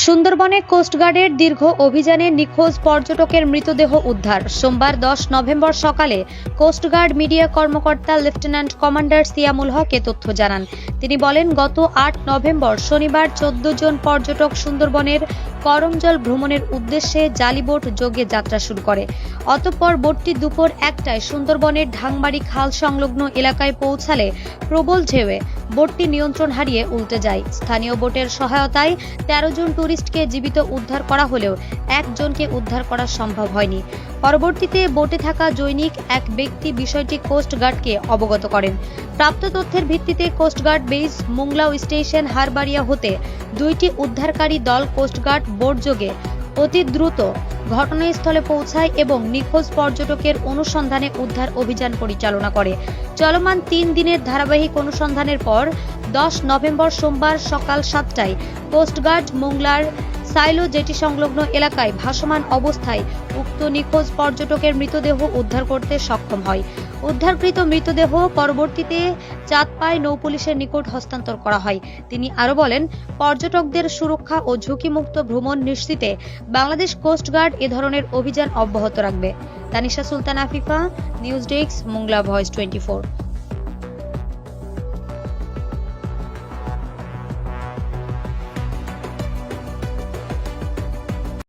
সুন্দরবনে কোস্টগার্ডের দীর্ঘ অভিযানে নিখোঁজ পর্যটকের মৃতদেহ উদ্ধার। সোমবার দশ নভেম্বর সকালে কোস্টগার্ড মিডিয়া কর্মকর্তা লেফটেন্যান্ট কমান্ডার সিয়ামুল হক এ তথ্য জানান। তিনি বলেন, গত আট নভেম্বর শনিবার চোদ্দ জন পর্যটক সুন্দরবনের করমজল ভ্রমণের উদ্দেশ্যে জালিবোট যোগে যাত্রা শুরু করে। অতঃপর বোটটি দুপুর একটায় সুন্দরবনের ঢাংমারি খাল সংলগ্ন এলাকায় পৌঁছালে প্রবল ঢেউয়ে বোটটি নিয়ন্ত্রণ হারিয়ে উল্টে যায়। স্থানীয় বোটের সহায়তায় তেরো জন টুরিস্টকে জীবিত উদ্ধার করা হলেও একজনকে উদ্ধার করা সম্ভব হয়নি। পরবর্তীতে বোটে থাকা জৈনিক এক ব্যক্তি বিষয়টি কোস্টগার্ডকে অবগত করেন। প্রাপ্ত তথ্যের ভিত্তিতে কোস্টগার্ড বেস মুংলাও স্টেশন হারবাড়িয়া হতে দুইটি উদ্ধারকারী দল কোস্টগার্ড বোট যোগে অতি দ্রুত ঘটনাস্থলে পৌঁছায় এবং নিখোঁজ পর্যটকের অনুসন্ধানে উদ্ধার অভিযান পরিচালনা করে। চলমান তিন দিনের ধারাবাহিক অনুসন্ধানের পর দশ নভেম্বর সোমবার সকাল সাতটায় কোস্টগার্ড মোংলার সাইলো জেটি সংলগ্ন এলাকায় ভাসমান অবস্থায় উক্ত নিখোঁজ পর্যটকের মৃতদেহ উদ্ধার করতে সক্ষম হয়। উদ্ধারকৃত মৃতদেহ পরবর্তীতে চাঁদপাই নৌপুলিশের নিকট হস্তান্তর করা হয়। তিনি আরও বলেন, পর্যটকদের সুরক্ষা ও ঝুঁকিমুক্ত ভ্রমণ নিশ্চিতে বাংলাদেশ কোস্টগার্ড এ ধরনের অভিযান অব্যাহত রাখবে। Tanisha Sultan Afifa, news desk, Mongla voice twenty